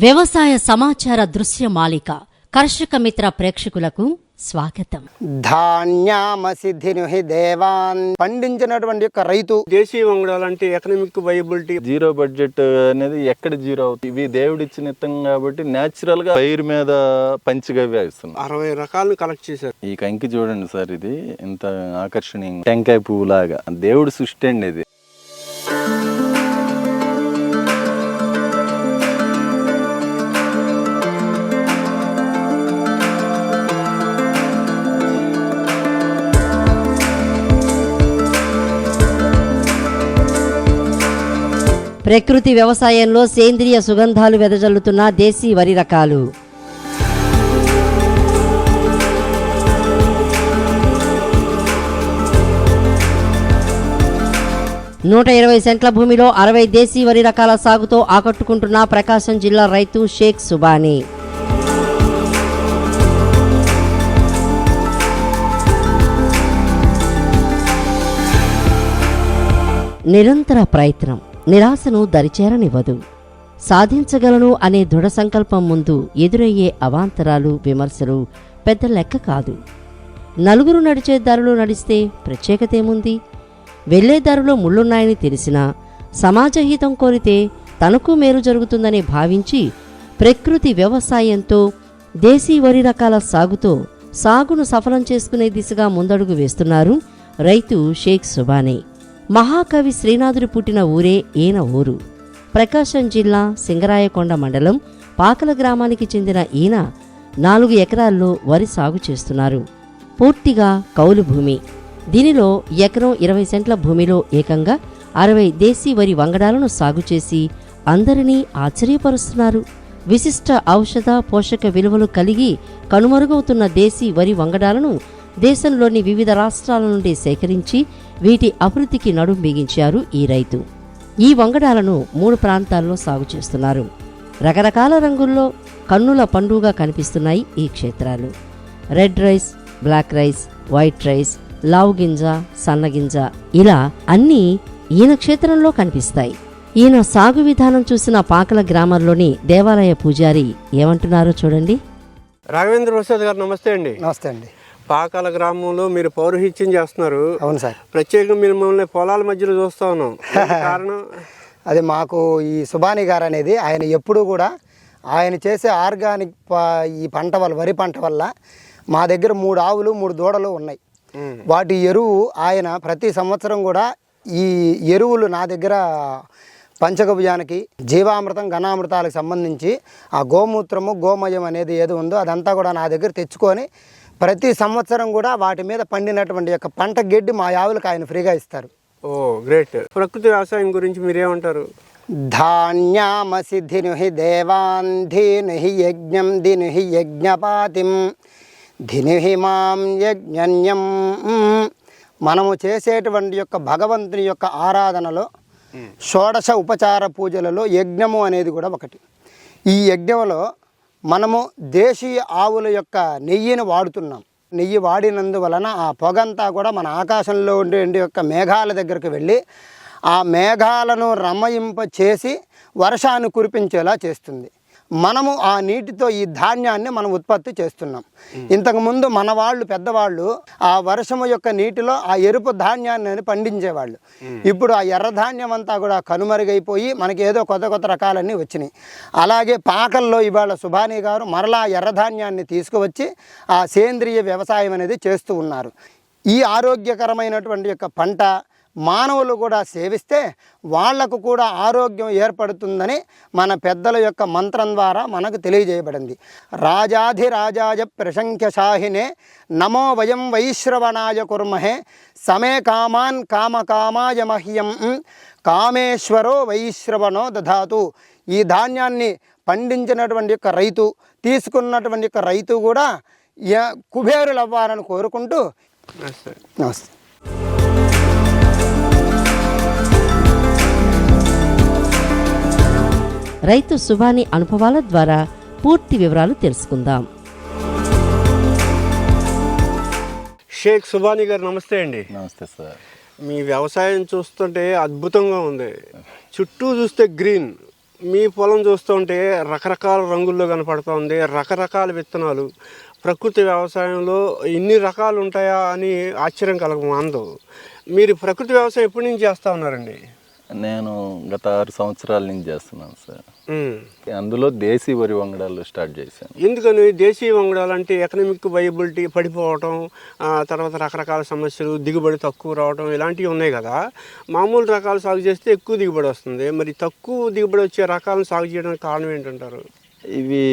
వ్యవసాయ సమాచార దృశ్య మాలిక కర్షక మిత్ర ప్రేక్షకులకు స్వాగతం. ధాన్యామసిద్ధిను హి దేవాన్. పండించినటువంటి యొక్క రైతు దేశీయ వంగడాలు అంటే ఎకనామిక్ వైబిలిటీ జీరో బడ్జెట్ అనేది ఎక్కడ జీరో అవుతుంది? ఇవి దేవుడు ఇచ్చిన ఇత్తం కాబట్టి నేచురల్గా పైరు మీద పంచిగా వేస్తున్నాం. అరవై రకాలను కలెక్ట్ చేశారు. ఈ కంకి చూడండి సార్ ఇది. ఇంత ఆకర్షణీయంగా టెంకాయ పువ్వు లాగా దేవుడు సృష్టి అండి ఇది. ప్రకృతి వ్యవసాయంలో సేంద్రియ సుగంధాలు వెదజల్లుతున్న దేశీ వరి రకాలు. నూట ఇరవై సెంట్ల భూమిలో అరవై దేశీ వరి రకాల సాగుతో ఆకట్టుకుంటున్న ప్రకాశం జిల్లా రైతు షేక్ సుబానీ. నిరంతర ప్రయత్నం. నిరాశను దరిచేరనివ్వదు. సాధించగలను అనే దృఢ సంకల్పం ముందు ఎదురయ్యే అవాంతరాలు విమర్శలు పెద్ద లెక్క కాదు. నలుగురు నడిచే దారిలో నడిస్తే ప్రత్యేకతేముంది? వెళ్ళే దారిలో ముళ్ళున్నాయని తెలిసినా సమాజహితం కోరితే తనకు మేలు జరుగుతుందని భావించి ప్రకృతి వ్యవసాయంతో దేశీ వరి రకాల సాగుతో సాగును సఫలం చేసుకునే దిశగా ముందడుగు వేస్తున్నారు రైతు షేక్ సుబానే. మహాకవి శ్రీనాథుడు పుట్టిన ఊరే ఈయన ఊరు. ప్రకాశం జిల్లా సింగరాయకొండ మండలం పాకల గ్రామానికి చెందిన ఈయన నాలుగు ఎకరాల్లో వరి సాగు చేస్తున్నారు. పూర్తిగా కౌలు భూమి. దీనిలో ఎకరం ఇరవై సెంట్ల భూమిలో ఏకంగా అరవై దేశీ వరి వంగడాలను సాగు చేసి అందరినీ ఆశ్చర్యపరుస్తున్నారు. విశిష్ట ఔషధ పోషక విలువలు కలిగి కనుమరుగవుతున్న దేశీ వరి వంగడాలను దేశంలోని వివిధ రాష్ట్రాల నుండి సేకరించి వీటి అభివృద్ధికి నడుం బిగించారు ఈ రైతు. ఈ వంగడాలను మూడు ప్రాంతాల్లో సాగు చేస్తున్నారు. రకరకాల రంగుల్లో కన్నుల పండుగ కనిపిస్తున్నాయి ఈ క్షేత్రాలు. Red rice black rice white rice లావు గింజ సన్నగింజ ఇలా అన్నీ ఈయన క్షేత్రంలో కనిపిస్తాయి. ఈయన సాగు విధానం చూసిన పాకల గ్రామంలోని దేవాలయ పూజారి ఏమంటున్నారో చూడండి. రాఘవేంద్ర ప్రసాద్ గారు నమస్తే అండి. నమస్తే అండి. పాకాల గ్రామంలో మీరు పౌరహిత్యం చేస్తున్నారు. అవును సార్. ప్రత్యేకంగా మిమ్మల్ని పొలాల మధ్యలో చూస్తా ఉన్నాం. కారణం? అది మాకు ఈ సుబాని గారు అనేది ఆయన ఎప్పుడూ కూడా ఆయన చేసే ఆర్గానిక్ ఈ పంట వల్ల వరి పంట వల్ల మా దగ్గర మూడు ఆవులు మూడు దూడలు ఉన్నాయి. వాటి ఎరువు ఆయన ప్రతి సంవత్సరం కూడా ఈ ఎరువులు నా దగ్గర పంచగభుజానికి జీవామృతం ఘనామృతాలకు సంబంధించి ఆ గోమూత్రము గోమయం అనేది ఏది ఉందో అదంతా కూడా నా దగ్గర తెచ్చుకొని ప్రతి సంవత్సరం కూడా వాటి మీద పండినటువంటి యొక్క పంట గడ్డి మా ఆవులకు ఆయన ఫ్రీగా ఇస్తారు. Oh great. ప్రకృతి వ్యవసాయం గురించి మీరేమంటారు? ధాన్యామసి ధినుహి దేవాన్ ధీనుహి యజ్ఞం దినుహి యజ్ఞపాతిం ధినుహి మాం యజ్ఞన్యం. మనము చేసేటువంటి యొక్క భగవంతుని యొక్క ఆరాధనలో షోడశ ఉపచార పూజలలో యజ్ఞము అనేది కూడా ఒకటి. ఈ యజ్ఞంలో మనము దేశీయ ఆవుల యొక్క నెయ్యిని వాడుతున్నాం. నెయ్యి వాడినందువలన ఆ పొగంతా కూడా మన ఆకాశంలో ఉండే యొక్క మేఘాల దగ్గరకు వెళ్ళి ఆ మేఘాలను రమయింప చేసి వర్షాన్ని కురిపించేలా చేస్తుంది. మనము ఆ నీటితో ఈ ధాన్యాన్ని మనం ఉత్పత్తి చేస్తున్నాం. ఇంతకుముందు మన వాళ్ళు పెద్దవాళ్ళు ఆ వర్షము యొక్క నీటిలో ఆ ఎరుపు ధాన్యాన్ని పండించేవాళ్ళు. ఇప్పుడు ఆ ఎర్ర ధాన్యం అంతా కూడా కనుమరుగైపోయి మనకి ఏదో కొత్త కొత్త రకాలన్నీ వచ్చినాయి. అలాగే పాకల్లో ఇవాళ సుభాని గారు మరలా ఎర్రధాన్యాన్ని తీసుకువచ్చి ఆ సేంద్రియ వ్యవసాయం అనేది చేస్తూ ఉన్నారు. ఈ ఆరోగ్యకరమైనటువంటి యొక్క పంట మానవులు కూడా సేవిస్తే వాళ్ళకు కూడా ఆరోగ్యం ఏర్పడుతుందని మన పెద్దల యొక్క మంత్రం ద్వారా మనకు తెలియజేయబడింది. రాజాధిరాజాయ ప్రశంఖ్యశాహినే నమో వయం వైశ్రవణాయ కుర్మహే సమే కామాన్ కామకామాయ మహ్యం కామేశ్వరో వైశ్రవణో దధాతు. ఈ ధాన్యాన్ని పండించినటువంటి యొక్క రైతు తీసుకున్నటువంటి యొక్క రైతు కూడా కుబేరులు అవ్వాలని కోరుకుంటూ నమస్తే. రైతు సుబాని అనుభవాల ద్వారా పూర్తి వివరాలు తెలుసుకుందాం. షేక్ సుబాని గారు నమస్తే అండి. నమస్తే సార్. మీ వ్యవసాయం చూస్తుంటే అద్భుతంగా ఉంది. చుట్టూ చూస్తే గ్రీన్. మీ పొలం చూస్తుంటే రకరకాల రంగుల్లో కనపడుతోంది రకరకాల విత్తనాలు. ప్రకృతి వ్యవసాయంలో ఇన్ని రకాలు ఉంటాయా అని ఆశ్చర్యం కలగమందు మీరు ప్రకృతి వ్యవసాయం ఎప్పటి నుంచి చేస్తా ఉన్నారండి? నేను గత ఆరు సంవత్సరాల నుంచి చేస్తున్నాను సార్. అందులో దేశీ వరి వంగడాలు స్టార్ట్ చేశాను. ఎందుకని? దేశీయ వంగడాలంటే ఎకనామిక్ వైబిలిటీ పడిపోవటం తర్వాత రకరకాల సమస్యలు దిగుబడి తక్కువ రావటం ఇలాంటివి ఉన్నాయి కదా. మామూలు రకాలు సాగు చేస్తే ఎక్కువ దిగుబడి వస్తుంది. మరి తక్కువ దిగుబడి వచ్చే రకాలను సాగు చేయడానికి కారణం ఏంటంటారు? ఇవి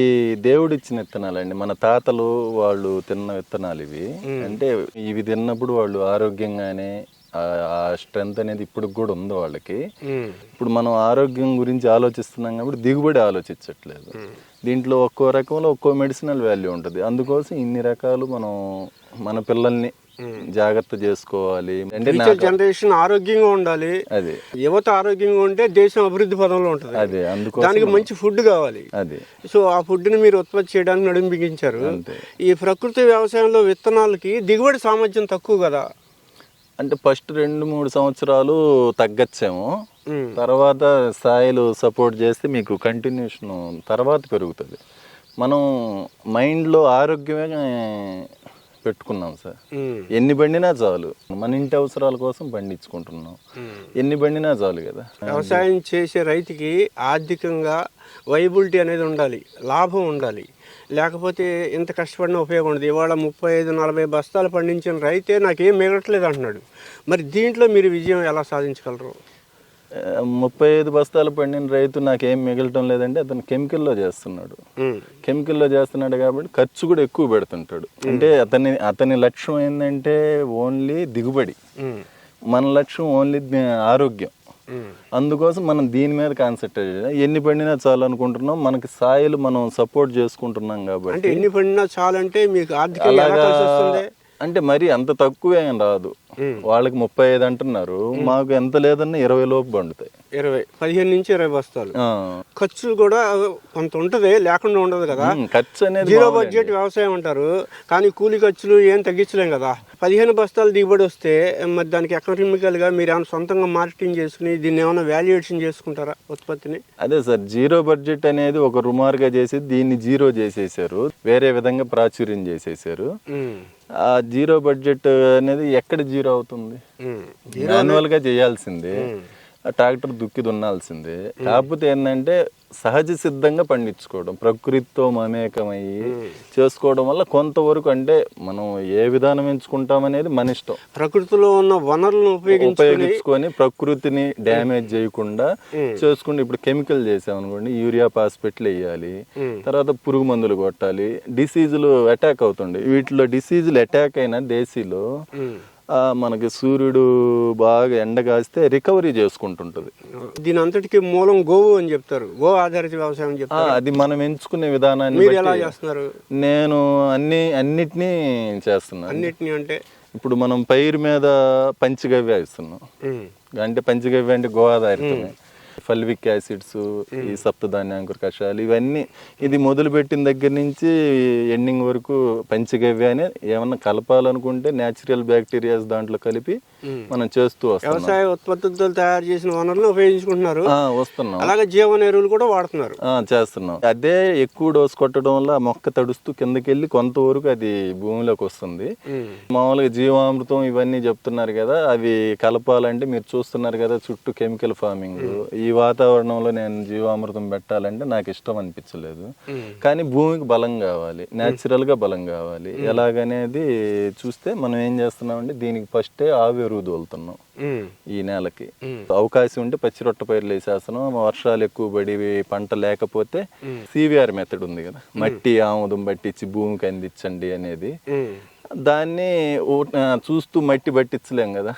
దేవుడిచ్చిన విత్తనాలండి. మన తాతలు వాళ్ళు తిన్న విత్తనాలు ఇవి. అంటే ఇవి తిన్నప్పుడు వాళ్ళు ఆరోగ్యంగానే ఆ స్ట్రెంగ్త్ అనేది ఇప్పుడు కూడా ఉంది వాళ్ళకి. ఇప్పుడు మనం ఆరోగ్యం గురించి ఆలోచిస్తున్నాం కాబట్టి దిగుబడి ఆలోచించట్లేదు. దీంట్లో ఒక్కో రకంలో ఒక్కో మెడిసినల్ వాల్యూ ఉంటుంది. అందుకోసం ఇన్ని రకాలు మనం మన పిల్లల్ని జాగ్రత్త చేసుకోవాలి. అంటే జనరేషన్ ఆరోగ్యంగా ఉండాలి. అదే. యువత ఆరోగ్యంగా ఉంటే దేశం అభివృద్ధి పదంలో ఉంటుంది. అదే అందుకోసం దానికి మంచి ఫుడ్ కావాలి. అదే. సో ఆ ఫుడ్ని మీరు ఉత్పత్తి చేయడానికి అంతే. ఈ ప్రకృతి వ్యవసాయంలో విత్తనాలకి దిగుబడి సామర్థ్యం తక్కువ కదా. అంటే ఫస్ట్ రెండు మూడు సంవత్సరాలు తగ్గచ్చేమో. తర్వాత స్థాయిలు సపోర్ట్ చేస్తే మీకు కంటిన్యూషన్ తర్వాత పెరుగుతుంది. మనం మైండ్లో ఆరోగ్యమే పెట్టుకున్నాం సార్. ఎన్ని పండినా చాలు. మన ఇంటి అవసరాల కోసం పండించుకుంటున్నాం. ఎన్ని పండినా చాలు కదా. వ్యవసాయం చేసే రైతుకి ఆర్థికంగా వైబిలిటీ అనేది ఉండాలి లాభం ఉండాలి. లేకపోతే ఇంత కష్టపడినా ఉపయోగం ఉండదు. ఇవాళ ముప్పై ఐదు నలభై బస్తాలు పండించిన రైతే నాకేం మిగలట్లేదు అంటున్నాడు. మరి దీంట్లో మీరు విజయం ఎలా సాధించగలరు? ముప్పై ఐదు బస్తాలు పండిన రైతు నాకేం మిగలటం లేదంటే అతను కెమికల్లో చేస్తున్నాడు. కెమికల్లో చేస్తున్నాడు కాబట్టి ఖర్చు కూడా ఎక్కువ పెడుతుంటాడు. అంటే అతని అతని లక్ష్యం ఏంటంటే ఓన్లీ దిగుబడి. మన లక్ష్యం ఓన్లీ ఆరోగ్యం. అందుకోసం మనం దీని మీద కాన్సన్ట్రేట్ చేయాలి ఎన్ని పండినా చాలు అనుకుంటున్నాం మనకి స్థాయిలు మనం సపోర్ట్ చేసుకుంటున్నాం అంటే కాబట్టి ఎన్ని పండినా చాలంటే మీకు అలాగా వస్తుంది. అంటే మరి అంత తక్కువేం రాదు. వాళ్ళకి ముప్పై ఐదు అంటున్నారు. మాకు ఎంత లేదన్నా ఇరవై లోపు పండుతాయి. ఇరవై పదిహేను నుంచి ఇరవై బస్తాలు. ఖర్చు కూడా కొంత ఉంటది లేకుండా ఉండదు కదా. ఖర్చు అనేది జీరో బడ్జెట్ వ్యవసాయం అంటారు. కానీ కూలి ఖర్చులు ఏం తగ్గించలేం కదా. పదిహేను బస్తాలు దిగుబడి వస్తే మరి దానికి ఎకనామికల్గా మీరు ఏమైనా సొంతంగా మార్కెటింగ్ చేసుకుని దీన్ని ఏమైనా వాల్యుయేషన్ చేసుకుంటారా ఉత్పత్తిని? అదే సార్ జీరో బడ్జెట్ అనేది ఒక రుమారుగా చేసి దీన్ని జీరో చేసేసారు. వేరే విధంగా ప్రాచుర్యం చేసేసారు. ఆ జీరో బడ్జెట్ అనేది ఎక్కడ జీరో అవుతుంది? ఉమ్, మాన్యువల్గా చేయాల్సిందే. ట్రాక్టర్ దుక్కి దున్నాల్సిందే. కాకపోతే ఏంటంటే సహజ సిద్ధంగా పండించుకోవడం ప్రకృతితో మమేకమయ్యి చేసుకోవడం వల్ల కొంతవరకు అంటే మనం ఏ విధానం ఎంచుకుంటాం అనేది మన ఇష్టం. ప్రకృతిలో ఉన్న వనరులను ఉపయోగించుకుని ప్రకృతిని డ్యామేజ్ చేయకుండా చేసుకుంటే ఇప్పుడు కెమికల్ చేసాం అనుకోండి యూరియా పాస్పెట్లు వేయాలి తర్వాత పురుగు మందులు కొట్టాలి డిసీజులు అటాక్ అవుతుండే. వీటిలో డిసీజులు అటాక్ అయిన దేశీలో మనకి సూర్యుడు బాగా ఎండ కాస్తే రికవరీ చేసుకుంటుంటది. దీని అంతటికి మూలం గోవు అని చెప్తారు. గో ఆధారిత వ్యవసాయం అని ఆ, చెప్తారు అది మనం ఎంచుకునే విధానాన్ని మీరు ఎలా చేస్తున్నారు? నేను అన్ని అన్నిటినీ చేస్తున్నాను. అన్నిటిని అంటే? ఇప్పుడు మనం పైరు మీద పంచగవ్య ఇస్తున్నాం అంటే పంచగవ్య అంటే గోదావరితమే ఫల్విక్ యాసిడ్స్ ఈ సప్తధాన్యాంకుర కషాయాలు ఇవన్నీ ఇది మొదలు పెట్టిన దగ్గర నుంచి ఎండింగ్ వరకు పంచగవ్య అనే ఏమన్నా కలపాలనుకుంటే న్యాచురల్ బ్యాక్టీరియాస్ దాంట్లో కలిపి మనం చేస్తూ వస్తున్నాం. వ్యవసాయ ఉత్పత్తులతో తయారు చేసిన వనరులను ఉపయోగించుకుంటున్నారు. వస్తున్నాం. అలాగే జీవన ఎరువులు కూడా వాడుతున్నారు. ఆ, చేస్తున్నాం. అదే ఎక్కువ డోస్ కొట్టడం వల్ల మొక్క తడుస్తూ కిందకెళ్ళి కొంతవరకు అది భూమిలోకి వస్తుంది. మామూలుగా జీవామృతం ఇవన్నీ చెప్తున్నారు కదా అవి కలపాలంటే మీరు చూస్తున్నారు కదా చుట్టూ కెమికల్ ఫార్మింగ్. ఈ వాతావరణంలో నేను జీవామృతం పెట్టాలంటే నాకు ఇష్టం అనిపించలేదు. కానీ భూమికి బలం కావాలి న్యాచురల్గా బలం కావాలి. ఎలాగనేది చూస్తే మనం ఏం చేస్తున్నామంటే దీనికి ఫస్టే ఆవి ఎరువు తోలుతున్నాం ఉమ్, ఈ నెలకి. అవకాశం ఉంటే పచ్చి రొట్ట పైర్లు వేసేస్తున్నాం. వర్షాలు ఎక్కువ పడి పంట లేకపోతే సివిఆర్ మెథడ్ ఉంది కదా. మట్టి ఆముదం పట్టించి భూమికి అందించండి అనేది. దాన్ని చూస్తూ మట్టి పట్టించలేం కదా.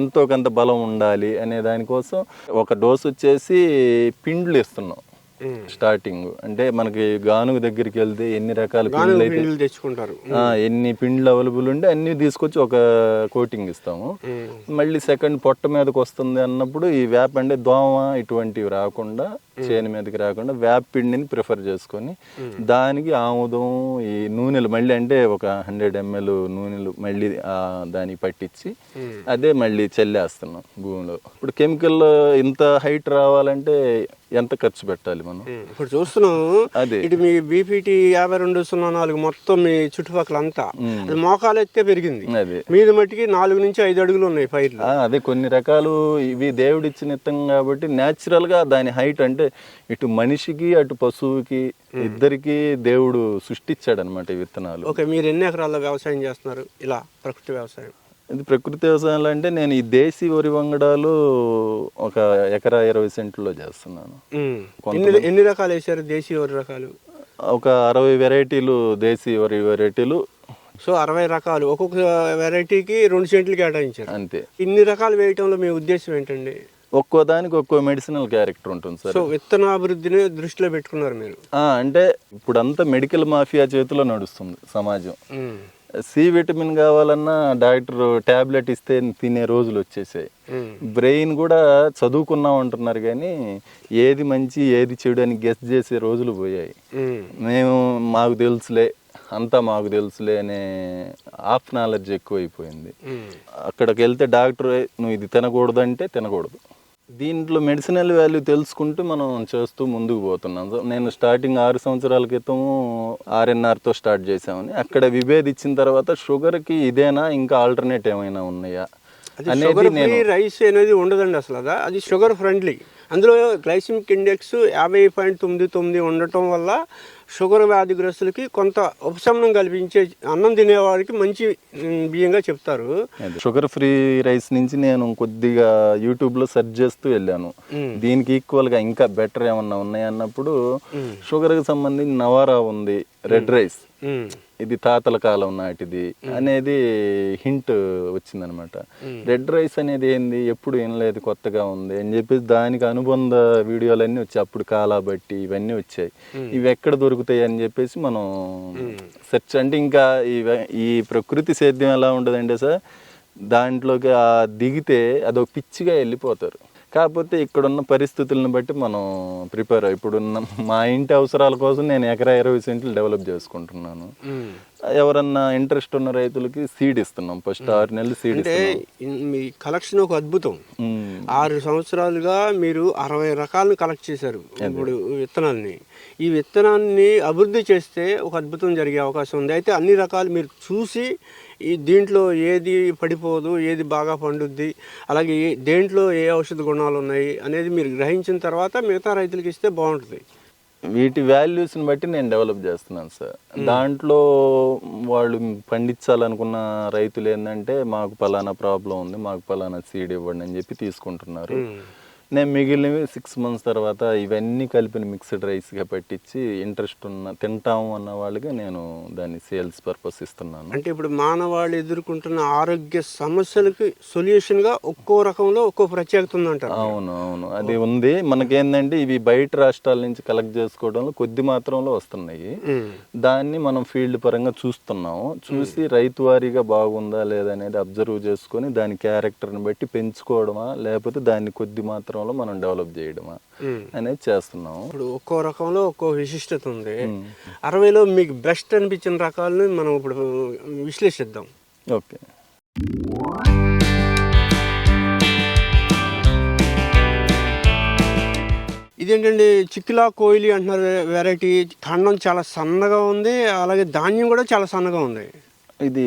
ఎంతో కొంత బలం ఉండాలి అనే దానికోసం ఒక డోస్ వచ్చేసి పిండ్లు ఇస్తున్నాం. స్టార్టింగ్. అంటే మనకి గానుగ దగ్గరికి వెళ్తే ఎన్ని రకాల పిండ్లు అయితే తెచ్చుకుంటారు ఎన్ని పిండ్లు అవైలబుల్ ఉంటే అన్ని తీసుకొచ్చి ఒక కోటింగ్ ఇస్తాము. మళ్ళీ సెకండ్ పొట్ట మీదకి వస్తుంది అన్నప్పుడు ఈ వేప అంటే దోమ ఇటువంటివి రాకుండా చేను మీదకి రాకుండా వేప పిండిని ప్రిఫర్ చేసుకొని దానికి ఆముదం ఈ నూనెలు మళ్ళీ అంటే ఒక హండ్రెడ్ ఎంఎల్ నూనెలు మళ్ళీ దానికి పట్టించి అదే మళ్ళీ చల్లేస్తున్నాం భూమిలో. ఇప్పుడు కెమికల్ ఇంత హైట్ రావాలంటే ఎంత ఖర్చు పెట్టాలి మనం? ఇప్పుడు చూస్తున్నాం అదే. ఇటు మీ బీపీటీ యాభై రెండు సున్నా నాలుగు మొత్తం మీ చుట్టుపక్కల అంతా అది మోకాలు ఎత్తే పెరిగింది. అదే. మీద మట్టికి నాలుగు నుంచి ఐదు అడుగులు ఉన్నాయి పైర్లు అదే కొన్ని రకాలు ఇవి దేవుడు ఇచ్చిన ఇత్తం కాబట్టి న్యాచురల్గా దాని హైట్ అంటే ఇటు మనిషికి అటు పశువుకి ఇద్దరికి దేవుడు సృష్టించాడు అనమాట ఈ విత్తనాలు. ఓకే మీరు ఎన్ని ఎకరాల్లో వ్యవసాయం చేస్తున్నారు? ఇలా ప్రకృతి వ్యవసాయం. ఇది ప్రకృతి వ్యవసాయంలో అంటే నేను ఈ దేశీ వరి వంగడాలు ఒక ఎకరా ఇరవై సెంట్లో చేస్తున్నాను. ఎన్ని ఎన్ని రకాలు వేసారు దేశీయ వరి రకాలు? ఒక అరవై వెరైటీలు దేశీ వరి వెరైటీలు. సో అరవై రకాలు. ఒక్కొక్క వెరైటీకి రెండు సెంట్లు కేటాయించారు. అంతే. ఇన్ని రకాలు వేయటంలో మీ ఉద్దేశం ఏంటండి? ఒక్కో దానికి ఒక్కో మెడిసినల్ క్యారెక్టర్ ఉంటుంది సార్. సో విత్తనాభివృద్ధిని దృష్టిలో పెట్టుకున్నారు మీరు. అంటే ఇప్పుడంతా మెడికల్ మాఫియా చేతిలో నడుస్తుంది సమాజం. సి విటమిన్ కావాలన్నా డాక్టర్ టాబ్లెట్ ఇస్తే తినే రోజులు వచ్చేసాయి. బ్రెయిన్ కూడా చదువుకున్నాం అంటున్నారు కానీ ఏది మంచి ఏది చెడు అని గెస్ చేసే రోజులు పోయాయి. మేము మాకు తెలుసులే అంతా మాకు తెలుసులే అనే ఆఫ్ నాలెడ్జ్ ఎక్కువైపోయింది. అక్కడికి వెళ్తే డాక్టర్ నువ్వు ఇది తినకూడదు అంటే తినకూడదు దీంట్లో మెడిసినల్ వాల్యూ తెలుసుకుంటూ మనం చేస్తూ ముందుకు పోతున్నాం. సో నేను స్టార్టింగ్ ఆరు సంవత్సరాల క్రితం ఆర్ఎన్ఆర్తో స్టార్ట్ చేసామని అక్కడ విభేదించిన తర్వాత షుగర్కి ఇదేనా ఇంకా ఆల్టర్నేట్ ఏమైనా ఉన్నాయా అనేది రైస్ అనేది ఉండదండి అసలు అదా. అది షుగర్ ఫ్రెండ్లీ అందులో గ్లైసిమిక్ ఇండెక్స్ యాభై పాయింట్ తొమ్మిది తొమ్మిది ఉండటం వల్ల షుగర్ వ్యాధిగ్రస్తులకి కొంత ఉపశమనం కల్పించే అన్నం తినేవాడికి మంచి బియ్యంగా చెప్తారు. షుగర్ ఫ్రీ రైస్ నుంచి నేను కొద్దిగా యూట్యూబ్లో సెర్చ్ చేస్తూ వెళ్ళాను. దీనికి ఈక్వల్గా ఇంకా బెటర్ ఏమన్నా ఉన్నాయన్నప్పుడు షుగర్కి సంబంధించి నవారా ఉంది రెడ్ రైస్. ఇది తాతల కాలం నాటిది అనేది హింట్ వచ్చిందనమాట. రెడ్ రైస్ అనేది ఏంది? ఎప్పుడు వినలేదు కొత్తగా ఉంది అని చెప్పేసి దానికి అనుబంధ వీడియోలన్నీ వచ్చాయి. అప్పుడు కాలాబట్టి ఇవన్నీ వచ్చాయి. ఇవి ఎక్కడ దొరుకుతాయి అని చెప్పేసి మనం సెర్చ్ అంటే ఇంకా ఈ ప్రకృతి సేద్యం ఎలా ఉండదంటే సార్? దాంట్లోకి ఆ దిగితే అదొక పిచ్చిగా వెళ్ళిపోతారు. కాకపోతే ఇక్కడున్న పరిస్థితులను బట్టి మనం ప్రిపేర్ ఇప్పుడున్న మా ఇంటి అవసరాల కోసం నేను ఎకరా ఇరవై సెంట్లు డెవలప్ చేసుకుంటున్నాను. ఎవరన్నా ఇంట్రెస్ట్ ఉన్న రైతులకి సీడ్ ఇస్తున్నాం ఫస్ట్ ఆరు నెలలు సీడ్ అంటే మీ కలెక్షన్ ఒక అద్భుతం. ఆరు సంవత్సరాలుగా మీరు అరవై రకాలను కలెక్ట్ చేశారు ఇప్పుడు విత్తనాల్ని. ఈ విత్తనాన్ని అభివృద్ధి చేస్తే ఒక అద్భుతం జరిగే అవకాశం ఉంది. అయితే అన్ని రకాలు మీరు చూసి ఈ దీంట్లో ఏది పడిపోదు ఏది బాగా పండుద్ది అలాగే దేంట్లో ఏ ఔషధ గుణాలు ఉన్నాయి అనేది మీరు గ్రహించిన తర్వాత మిగతా రైతులకు ఇస్తే బాగుంటుంది. వీటి వాల్యూస్ని బట్టి నేను డెవలప్ చేస్తున్నాను సార్. దాంట్లో వాళ్ళు పండించాలనుకున్న రైతులు ఏంటంటే మాకు పలానా ప్రాబ్లం ఉంది మాకు పలానా సీడ్ ఇవ్వండి అని చెప్పి తీసుకుంటున్నారు. నేను మిగిలినవి సిక్స్ మంత్స్ తర్వాత ఇవన్నీ కలిపిన మిక్స్డ్ రైస్గా పెట్టించి ఇంట్రెస్ట్ ఉన్న తింటాము అన్న వాళ్ళకి నేను దాన్ని సేల్స్ పర్పస్ ఇస్తున్నాను. అంటే ఇప్పుడు మానవాళి ఎదుర్కొంటున్న ఆరోగ్య సమస్యలకి సొల్యూషన్గా ఒక్కో రకంలో ఒక్కో ప్రత్యేకత ఉందంటారు. అవును అవును. అది ఉంది. మనకేందంటే ఇవి బయట రాష్ట్రాల నుంచి కలెక్ట్ చేసుకోవడంలో కొద్ది మాత్రంలో వస్తున్నాయి. దాన్ని మనం ఫీల్డ్ పరంగా చూస్తున్నాము. చూసి రైతు వారీగా బాగుందా లేదా అనేది అబ్జర్వ్ చేసుకొని దాని క్యారెక్టర్ని బట్టి పెంచుకోవడమా లేకపోతే దాన్ని కొద్ది మాత్రంలో మనం డెవలప్ చేయడమా. అనేది చేస్తున్నాము ఇప్పుడు ఒక్కో రకంలో ఒక్కో విశిష్టత ఉంది. అరవైలో మీకు బెస్ట్ అనిపించిన రకాలను మనం ఇప్పుడు విశ్లేషిద్దాం. ఓకే. ఇదేంటండి? చిక్కిలా కోయిలి అంటున్నారు వెరైటీ. ఖండం చాలా సన్నగా ఉంది. అలాగే ధాన్యం కూడా చాలా సన్నగా ఉంది. ఇది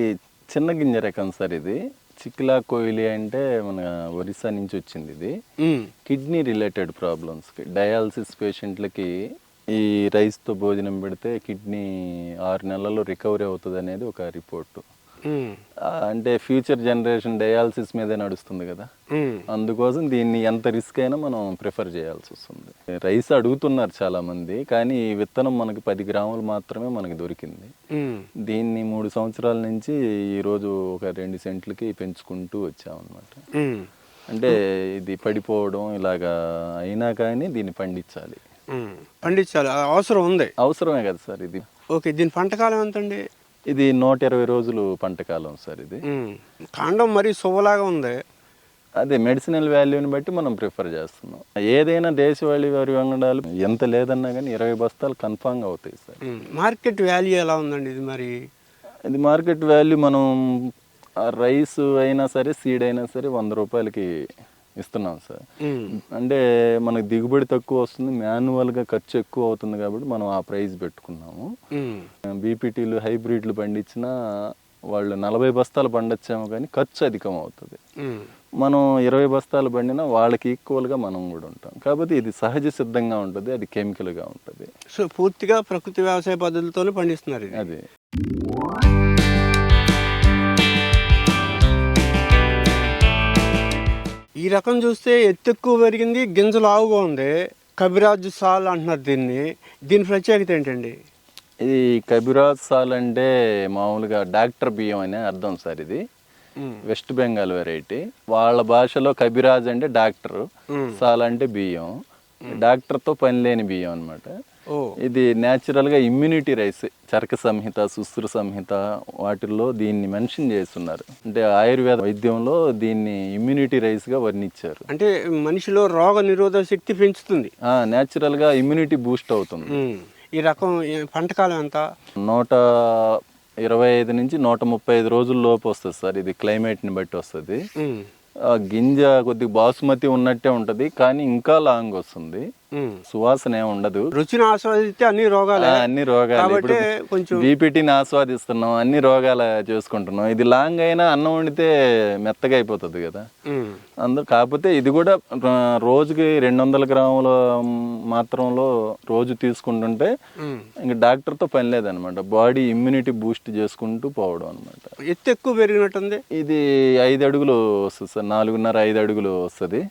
చిన్న గింజ రకం సార్ ఇది. చిక్లా కోయిలి అంటే మన ఒరిస్సా నుంచి వచ్చింది ఇది. కిడ్నీ రిలేటెడ్ ప్రాబ్లమ్స్కి డయాలసిస్ పేషెంట్లకి ఈ రైస్తో భోజనం పెడితే కిడ్నీ ఆరు నెలల్లో రికవరీ అవుతుంది అనేది ఒక రిపోర్టు. అంటే ఫ్యూచర్ జనరేషన్ డయాలసిస్ మీదే నడుస్తుంది కదా. ఉమ్. అందుకోసం దీన్ని ఎంత రిస్క్ అయినా మనం ప్రిఫర్ చేయాల్సి వస్తుంది. రైస్ అడుగుతున్నారు చాలా మంది కానీ ఈ విత్తనం మనకి పది గ్రాములు మాత్రమే మనకి దొరికింది. ఉమ్. దీన్ని మూడు సంవత్సరాల నుంచి ఈరోజు ఒక రెండు సెంట్లకి పెంచుకుంటూ వచ్చామన్నమాట. అంటే ఇది పడిపోవడం ఇలాగా అయినా కానీ దీన్ని పండించాలి. పండించాలి. అవసరం ఉంది. అవసరమే కదా సార్ ఇది. ఓకే దీని పంటకాలం ఎంతండి? ఇది నూట ఇరవై రోజులు పంట కాలం సార్ ఇది. కాండం మరీ సువ్వలాగా ఉంది. అదే మెడిసినల్ వాల్యూని బట్టి మనం ప్రిఫర్ చేస్తున్నాం. ఏదైనా దేశవాళీ వారి వంగడాలు ఎంత లేదన్నా కానీ ఇరవై బస్తాలు కన్ఫామ్గా అవుతాయి సార్. మార్కెట్ వాల్యూ ఎలా ఉందండి ఇది మరి? ఇది మార్కెట్ వాల్యూ మనం రైస్ అయినా సరే సీడ్ అయినా సరే వంద రూపాయలకి ఇస్తున్నాం సార్. అంటే మనకు దిగుబడి తక్కువ వస్తుంది మాన్యువల్గా ఖర్చు ఎక్కువ అవుతుంది కాబట్టి మనం ఆ ప్రైస్ పెట్టుకున్నాము. బీపీటీలు హైబ్రిడ్లు పండించిన వాళ్ళు నలభై బస్తాలు పండొచ్చాము కానీ ఖర్చు అధికం అవుతుంది. మనం ఇరవై బస్తాలు పండినా వాళ్ళకి ఈక్వల్గా మనం కూడా ఉంటాం. కాబట్టి ఇది సహజ సిద్ధంగా ఉంటుంది అది కెమికల్గా ఉంటుంది. సో పూర్తిగా ప్రకృతి వ్యవసాయ పద్ధతులతోనే పండిస్తున్నారు అది. ఈ రకం చూస్తే ఎత్తు ఎక్కువ పెరిగింది గింజలు ఆవుగా ఉంది. కబిరాజ్ సాల్ అంటున్నారు దీన్ని. దీని ప్రత్యేకత ఏంటండి? ఇది కబిరాజ్ సాల్ అంటే మామూలుగా డాక్టర్ బియ్యం అనే అర్థం సార్ ఇది. West Bengal variety. వాళ్ళ భాషలో కబిరాజ్ అంటే డాక్టర్. సాల్ అంటే బియ్యం. డాక్టర్తో పని లేని బియ్యం అనమాట ఇది న్యాచురల్గా ఇమ్యూనిటీ రైస్ చరక సంహిత సుశ్రు సంహిత వాటిల్లో దీన్ని మెన్షన్ చేస్తున్నారు. అంటే ఆయుర్వేద వైద్యంలో దీన్ని ఇమ్యూనిటీ రైస్గా వర్ణించారు. అంటే మనిషిలో రోగ నిరోధక శక్తి పెంచుతుంది. న్యాచురల్గా ఇమ్యూనిటీ బూస్ట్ అవుతుంది. ఈ రకం ఏ- పంటకాలం ఎంత? నూట ఇరవై ఐదు నుంచి నూట ముప్పై ఐదు రోజుల లోపు వస్తుంది సార్. ఇది క్లైమేట్ని బట్టి వస్తుంది. గింజ కొద్దిగా బాసుమతి ఉన్నట్టే ఉంటుంది కానీ ఇంకా లాంగ్ వస్తుంది. సువాసన ఉండదు. రుచిని ఆస్వాదిస్తే అన్ని రోగాలే. అన్ని రోగాలు. ఇప్పుడు కొంచెం బీపీటీని ఆస్వాదిస్తున్నాం అన్ని రోగాలు చూసుకుంటున్నాం. ఇది లాంగ్ అయినా అన్నం వండితే మెత్తగా అయిపోతుంది కదా. అందరు కాకపోతే ఇది కూడా రోజుకి రెండు వందల గ్రాముల మాత్రంలో రోజు తీసుకుంటుంటే. ఇంక డాక్టర్తో పని లేదనమాట. బాడీ ఇమ్యూనిటీ బూస్ట్ చేసుకుంటూ పోవడం అనమాట ఎత్తు ఎక్కువ పెరిగినట్టుంది? ఇది ఐదు అడుగులు వస్తుంది సార్. నాలుగున్నర ఐదు అడుగులు వస్తుంది.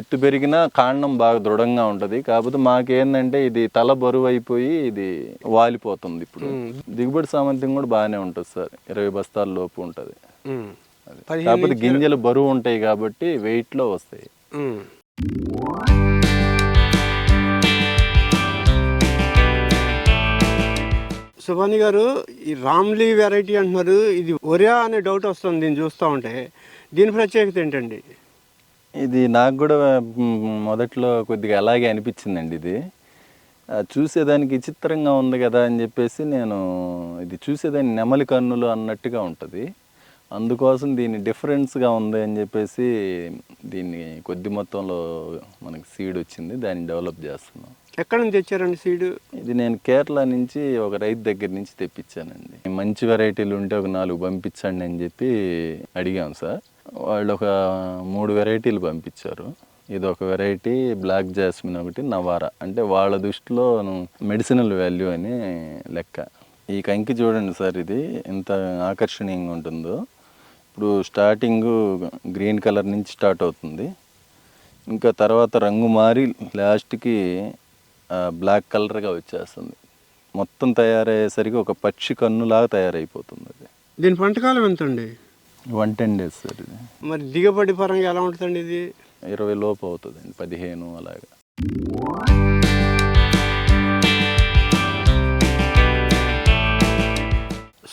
ఎత్తు పెరిగినా కాండం బాగా దృఢంగా ఉంటది. కాకపోతే మాకేందంటే ఇది తల బరువు అయిపోయి ఇది వాలిపోతుంది ఇప్పుడు. దిగుబడి సామర్థ్యం కూడా బాగానే ఉంటుంది సార్. ఇరవై బస్తాల లోపు ఉంటుంది. కాకపోతే గింజలు బరువు ఉంటాయి కాబట్టి వెయిట్లో వస్తాయి. సుభాని గారు ఈ రామ్లీ వెరైటీ అంటున్నారు. ఇది ఒరియా అనే డౌట్ వస్తుంది దీన్ని చూస్తూ ఉంటే. దీని ప్రత్యేకత ఏంటండి? ఇది నాకు కూడా మొదట్లో కొద్దిగా అలాగే అనిపించిందండి ఇది. చూసేదానికి విచిత్రంగా ఉంది కదా అని చెప్పేసి నేను ఇది చూసేదాన్ని నెమలి కన్నులు అన్నట్టుగా ఉంటుంది. అందుకోసం దీన్ని డిఫరెన్స్గా ఉంది అని చెప్పేసి దీన్ని కొద్ది మొత్తంలో మనకి సీడ్ వచ్చింది దాన్ని డెవలప్ చేస్తున్నాం. ఎక్కడి నుంచి తెచ్చారండి సీడ్? ఇది నేను కేరళ నుంచి ఒక రైతు దగ్గర నుంచి తెప్పించానండి. మంచి వెరైటీలు ఉంటే ఒక నాలుగు పంపించండి అని చెప్పి అడిగాం సార్. వాళ్ళు ఒక మూడు వెరైటీలు పంపించారు. ఇది ఒక వెరైటీ బ్లాక్ జాస్మిన్ ఒకటి నవారా. అంటే వాళ్ళ దృష్టిలో మెడిసినల్ వాల్యూ అని లెక్క. ఈ కంకి చూడండి సార్ ఇది ఎంత ఆకర్షణీయంగా ఉంటుందో. ఇప్పుడు స్టార్టింగ్ గ్రీన్ కలర్ నుంచి స్టార్ట్ అవుతుంది. ఇంకా తర్వాత రంగు మారి లాస్ట్కి బ్లాక్ కలర్గా వచ్చేస్తుంది. మొత్తం తయారయ్యేసరికి ఒక పక్షి కన్నులాగా తయారైపోతుంది అది. దీని పంటకాలం ఎంత అండి వన్ టెన్ డేస్ సార్ ఇది. మరి దిగుబడి పరంగా ఎలా ఉంటుందండి ఇది? ఇరవై లోపు అవుతుందండి పదిహేను అలాగా.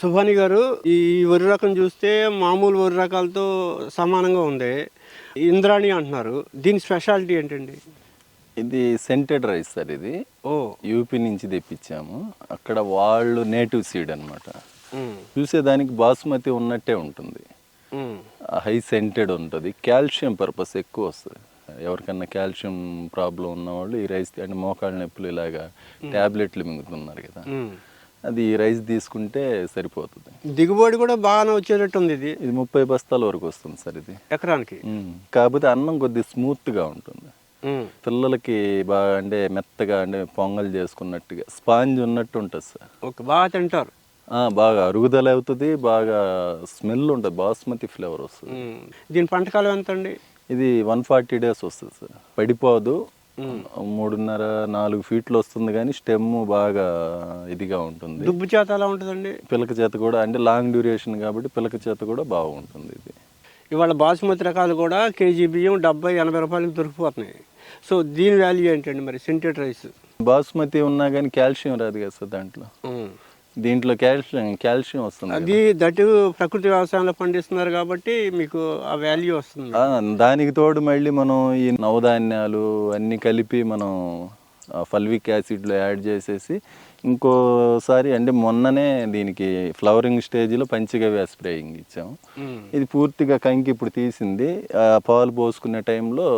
సుభాని గారు ఈ వరి రకం చూస్తే మామూలు వరి రకాలతో సమానంగా ఉంది. ఇంద్రాణి అంటున్నారు. దీని స్పెషాలిటీ ఏంటండి? ఇది సెంటెడ్ రైస్ సార్ ఇది. ఓ. యూపీ నుంచి తెప్పించాము. అక్కడ వాళ్ళు నేటివ్ సీడ్ అనమాట చూసేదానికి బాసుమతి ఉన్నట్టే ఉంటుంది. హై సెంటెడ్ ఉంటుంది. కాల్షియం పర్పస్ ఎక్కువ వస్తుంది. ఎవరికన్నా కాల్షియం ప్రాబ్లం ఉన్నవాళ్ళు ఈ రైస్ అంటే మోకాళ్ళ నొప్పులు ఇలాగా ట్యాబ్లెట్లు మింగుతున్నారు కదా. ఉమ్. అది ఈ రైస్ తీసుకుంటే సరిపోతుంది. దిగుబడి కూడా బాగానే వచ్చేటట్టు ఉంది ఇది. ఇది ముప్పై బస్తాల వరకు వస్తుంది సార్ ఇది. ఎకరానికి? ఉమ్. కాకపోతే అన్నం కొద్దిగా స్మూత్గా ఉంటుంది. పిల్లలకి బాగా అంటే మెత్తగా అంటే పొంగల్ చేసుకున్నట్టుగా స్పాంజ్ ఉన్నట్టు ఉంటుంది సార్. ఓకే బాగా తింటారు. బాగా అరుగుదల అవుతుంది బాగా స్మెల్ ఉంటుంది బాస్మతి ఫ్లేవర్ వస్తుంది. దీని పంటకాలం ఎంత అండి ఇది వన్ ఫార్టీ డేస్ వస్తుంది సార్. పడిపోదు. మూడున్నర నాలుగు ఫీట్లు వస్తుంది కానీ స్టెమ్ బాగా ఇదిగా ఉంటుంది. దుబ్బు చేత ఎలా ఉంటుందండి? పిలక చేత కూడా అంటే లాంగ్ డ్యూరేషన్ కాబట్టి పిలక చేత కూడా బాగుంటుంది ఇది. ఇవాళ బాసుమతి రకాలు కూడా కేజీ బియ్యం డెబ్బై ఎనభై రూపాయలకి దొరికిపోతున్నాయి. సో దీని వాల్యూ ఏంటండి మరి? సింటెడ్ రైస్. బాస్మతి ఉన్నా కానీ కాల్షియం రాదు కదా సార్ దాంట్లో. దీంట్లో కాల్షియం కాల్షియం వస్తుంది. అది దట్టు ప్రకృతి వ్యవసాయంలో పండిస్తున్నారు కాబట్టి మీకు ఆ వాల్యూ వస్తుంది. దానికి తోడు మళ్ళీ మనం ఈ నవధాన్యాలు అన్నీ కలిపి మనం ఫల్విక్ యాసిడ్లో యాడ్ చేసేసి ఇంకోసారి అంటే మొన్ననే దీనికి ఫ్లవరింగ్ స్టేజ్లో పంచగవ్య స్ప్రేయింగ్ ఇచ్చాం ఇది పూర్తిగా కంకి ఇప్పుడు తీసింది. పాలు పోసుకునే టైంలో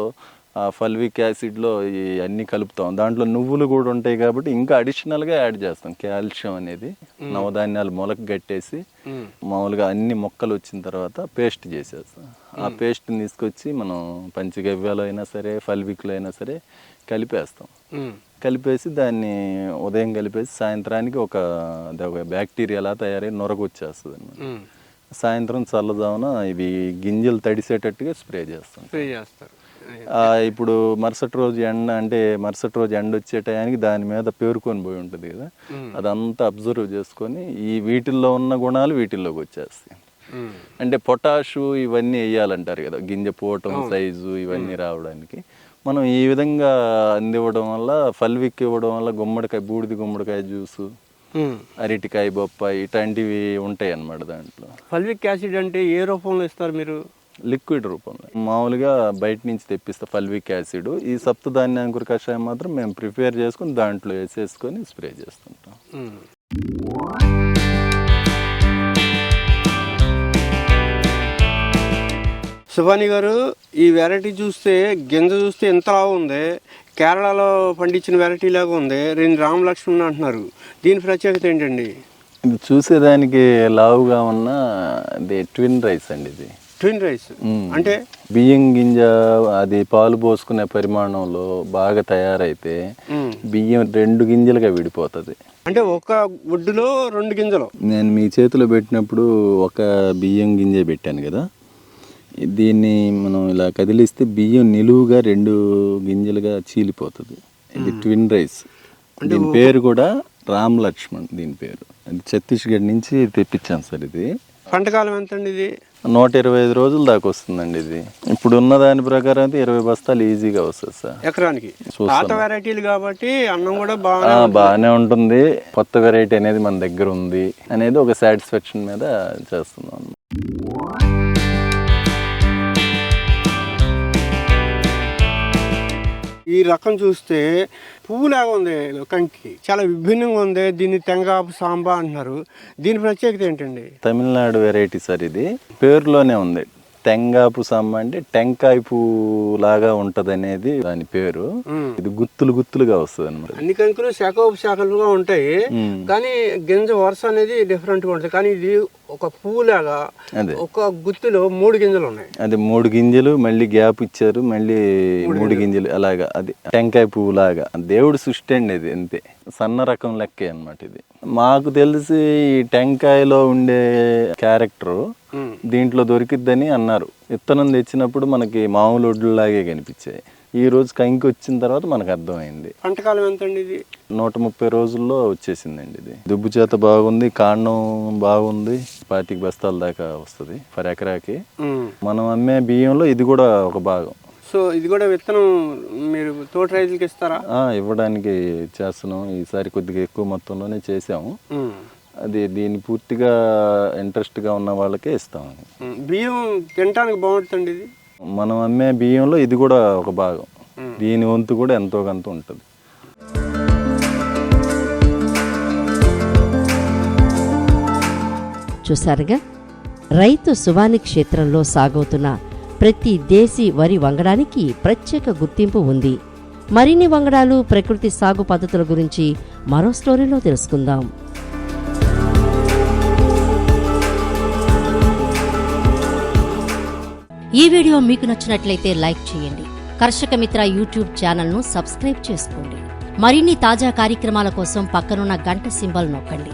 ఫల్విక్ యాసిడ్లో ఈ అన్ని కలుపుతాం. దాంట్లో నువ్వులు కూడా ఉంటాయి కాబట్టి ఇంకా అడిషనల్గా యాడ్ చేస్తాం. కాల్షియం అనేది నవధాన్యాలు మొలక గట్టేసి మామూలుగా అన్ని మొక్కలు వచ్చిన తర్వాత పేస్ట్ చేసేస్తాం. ఆ పేస్ట్ని తీసుకొచ్చి మనం పంచగవ్యాలో అయినా సరే ఫల్విక్లో అయినా సరే కలిపేస్తాం. కలిపేసి దాన్ని ఉదయం కలిపేసి సాయంత్రానికి ఒక బ్యాక్టీరియాలా తయారై నొరగ వచ్చేస్తుంది అనమాట సాయంత్రం చల్లదామున ఇవి గింజలు తడిసేటట్టుగా స్ప్రే చేస్తాం. స్ప్రే చేస్తారు. ఆ, ఇప్పుడు మరుసటి రోజు ఎండ అంటే మరుసటి రోజు ఎండ వచ్చే టయానికి దాని మీద పేరుకొని పోయి ఉంటుంది కదా. అదంతా అబ్జర్వ్ చేసుకొని ఈ వీటిల్లో ఉన్న గుణాలు వీటిల్లోకి వచ్చేస్తాయి. అంటే పొటాషు ఇవన్నీ వేయాలంటారు కదా గింజ పోవటం సైజు ఇవన్నీ రావడానికి. మనం ఈ విధంగా అందివ్వడం వల్ల ఫల్విక్ ఇవ్వడం వల్ల గుమ్మడికాయ బూడిది గుమ్మడికాయ జ్యూసు. అరటికాయ బొప్పాయి ఇట్లాంటివి ఉంటాయి అన్నమాట దాంట్లో. ఫల్విక్ యాసిడ్ అంటే ఏ రూపంలో ఇస్తారు మీరు? లిక్విడ్ రూపంలో. మామూలుగా బయట నుంచి తెప్పిస్తా ఫల్విక్ యాసిడ్. ఈ సప్తధాన్య అంకుర కషాయం మాత్రం మేము ప్రిపేర్ చేసుకుని దాంట్లో వేసేసుకొని స్ప్రే చేస్తుంటాం. శివాని గారు ఈ వెరైటీ చూస్తే గింజ చూస్తే ఎంతలా ఉంది? కేరళలో పండించిన వెరైటీ లాగా ఉంది. రెండు రామ లక్ష్మణ్ అంటున్నారు. దీని ప్రత్యేకత ఏంటండి? ఇది చూసేదానికి లావుగా ఉన్న ఇది ట్విన్ రైస్ అండి ఇది. Twin rice. అంటే బియ్యం గింజ అది పాలు పోసుకునే పరిమాణంలో బాగా తయారైతే. బియ్యం రెండు గింజలుగా విడిపోతుంది. అంటే ఒక ఒడ్డులో రెండు గింజలు. నేను మీ చేతిలో పెట్టినప్పుడు ఒక బియ్యం గింజ పెట్టాను కదా. దీన్ని మనం ఇలా కదిలిస్తే బియ్యం నిలువుగా రెండు గింజలుగా చీలిపోతుంది. ఇది ట్విన్ రైస్ దీని పేరు కూడా రామ్ లక్ష్మణ్ దీని పేరు. అది ఛత్తీస్గఢ్ నుంచి తెప్పించాను సార్ ఇది. పంటకాలం ఎంత అండి ఇది? నూట ఇరవై ఐదు రోజుల దాకా వస్తుందండి ఇది. ఇప్పుడు ఉన్న దాని ప్రకారం అయితే ఇరవై బస్తాలు ఈజీగా వస్తుంది సార్. ఎకరానికి. పాత వెరైటీలు కాబట్టి అన్నం కూడా బాగా బాగానే ఉంటుంది. కొత్త వెరైటీ అనేది మన దగ్గర ఉంది అనేది ఒక సాటిస్ఫాక్షన్ మీద చేస్తున్నాం. ఈ రకం చూస్తే పువ్వులాగా ఉంది కంకి. చాలా విభిన్నంగా ఉంది. దీన్ని తెంగాపు సాంబా అంటున్నారు. దీని ప్రత్యేకత ఏంటండి? తమిళనాడు వెరైటీ సార్ ఇది. పేరులోనే ఉంది. టెంగాపు సమ్మ అంటే టెంకాయ పువ్వు లాగా ఉంటది అనేది దాని పేరు. ఇది గుత్తులు గుత్తులుగా వస్తుంది అనమాట అన్ని కంకులు శాఖలుగా ఉంటాయి. కానీ గింజ వరుస అనేది డిఫరెంట్గా ఉంటుంది. కానీ ఇది ఒక పువ్వులాగా అదే. ఒక గుత్తిలో మూడు గింజలు ఉన్నాయి. అది మూడు గింజలు మళ్ళీ గ్యాప్ ఇచ్చారు మళ్ళీ మూడు గింజలు. అలాగా. అది టెంకాయ పువ్వు లాగా దేవుడు సృష్టి అండి ఇది అంతే. సన్న రకం లెక్కే అన్నమాట ఇది. మాకు తెలిసి ఈ టెంకాయలో ఉండే క్యారెక్టర్. దీంట్లో దొరికిద్దని అన్నారు. విత్తనం తెచ్చినప్పుడు మనకి మామూలు ఒడ్లులాగే కనిపించాయి. ఈ రోజు కంకి వచ్చిన తర్వాత మనకు అర్థమైంది. పంటకాలం ఎంత అండి ఇది? నూట ముప్పై రోజుల్లో వచ్చేసిందండి ఇది. దుబ్బు చేత బాగుంది కాండం బాగుంది పాతిక బస్తాల దాకా వస్తుంది పర్ ఎకరాకి. మనం అమ్మే బియ్యంలో ఇది కూడా ఒక భాగం. సో ఇది కూడా విత్తనం మీరు తోట రైతులకి ఇస్తారా? ఆ, ఇవ్వడానికి చేస్తున్నాం. ఈసారి కొద్దిగా ఎక్కువ మొత్తంలోనే చేసాము. అది దీన్ని పూర్తిగా ఇంట్రెస్ట్గా ఉన్న వాళ్ళకే ఇస్తాం మ్మ్. బియ్యం తినటానికి బాగుంటుందండి ఇది? మనం అమ్మే బియ్యంలో ఇది కూడా ఒక భాగం. దీని వంతు కూడా ఎంతో కొంత ఉంటుంది. చూశారుగా? రైతు సువాని క్షేత్రంలో సాగవుతున్న ప్రతి దేశీ వరి వంగడానికి ప్రత్యేక గుర్తింపు ఉంది. మరిన్ని వంగడాలు ప్రకృతి సాగు పద్ధతుల గురించి మరో స్టోరీలో తెలుసుకుందాం. ఈ వీడియో మీకు నచ్చినట్లయితే లైక్ చేయండి. కర్షక మిత్ర యూట్యూబ్ ఛానల్ను సబ్స్క్రైబ్ చేసుకోండి. మరిన్ని తాజా కార్యక్రమాల కోసం పక్కనున్న గంట సింబల్ నొక్కండి.